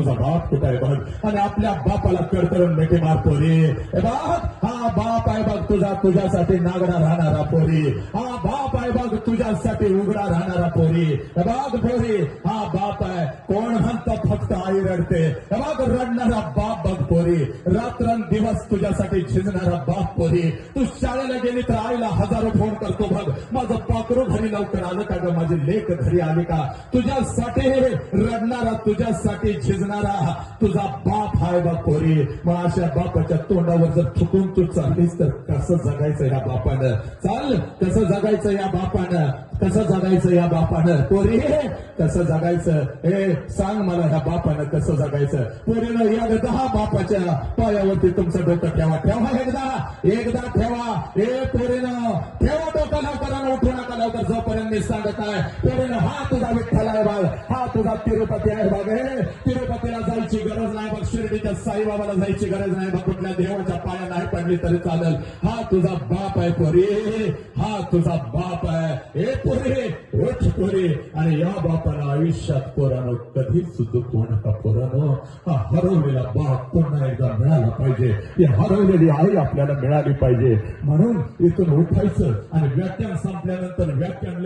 तुझा बाप कुठे आहे बघ? आणि आपल्या बापाला कडकडून मेटे मारतो रे. बाप हा हा बाप आहे बघ तुझा तुझ्यासाठी नागडा राहणारा पोरी. हा बाप आहे बघ तुझ्यासाठी उघडा राहणारा पोरी. हे बघ पोरी हा बाप आहे. कोण म्हणतं फक्त आई रडते. हे बघ रडणारा बाप बघ पोरी. रात्रंदिवस तुझ्यासाठी झिजणारा बाप पोरी. तू शाळेला गेली तर आईला हजारो फोन करतो बघ. माझं पाकरू घरी लवकर आलं का ग? माझी लेख घरी आली का? तुझ्यासाठी रडणारा तुझ्यासाठी झिजणारा तुझा बाप हाय बघ पोरी. मग अशा बापाच्या तोंडावर जर थुकून तू चाललीस तर. कसं जगायचं या बापानं? चाल कसं जगायचं या बापानं? कसं जगायचं या बापानं? पोरी कसं जगायचं? हे सांग मला ह्या बापानं कसं जगायचं? पोरीनं एकदा बापाच्या पायावरती तुमचं डोकं ठेवा. ठेवा एकदा एकदा ठेवा. हे पोरीनं ठेवा डोकं लवकरानं उठू नका लवकर. जोपर्यंत मी सांगत आहे पोरीनं हा तुझा विठ्ठल आहे बाग हा तुझा तिरुपती आहे बाग हे तिरुपतीला जायची गरज नाही बघ शिर्डीच्या साईबाबाला जायची गरज नाही बघ कुठल्या देवाच्या पाया नाही पडली तरी चालेल. हा तुझा बाप आहे पोरी. हा तुझा बाप आहे. हे पोरी उठ पोरी. आणि या बापाला आयुष्यात पोरानो कधीच सुद्धा नका पोरानो हा हरवलेला बाप पुन्हा एकदा मिळाला पाहिजे. ती हरवलेली आई आपल्याला मिळाली पाहिजे. म्हणून इथून उठायचं आणि व्याख्यान संपल्यानंतर व्याख्यान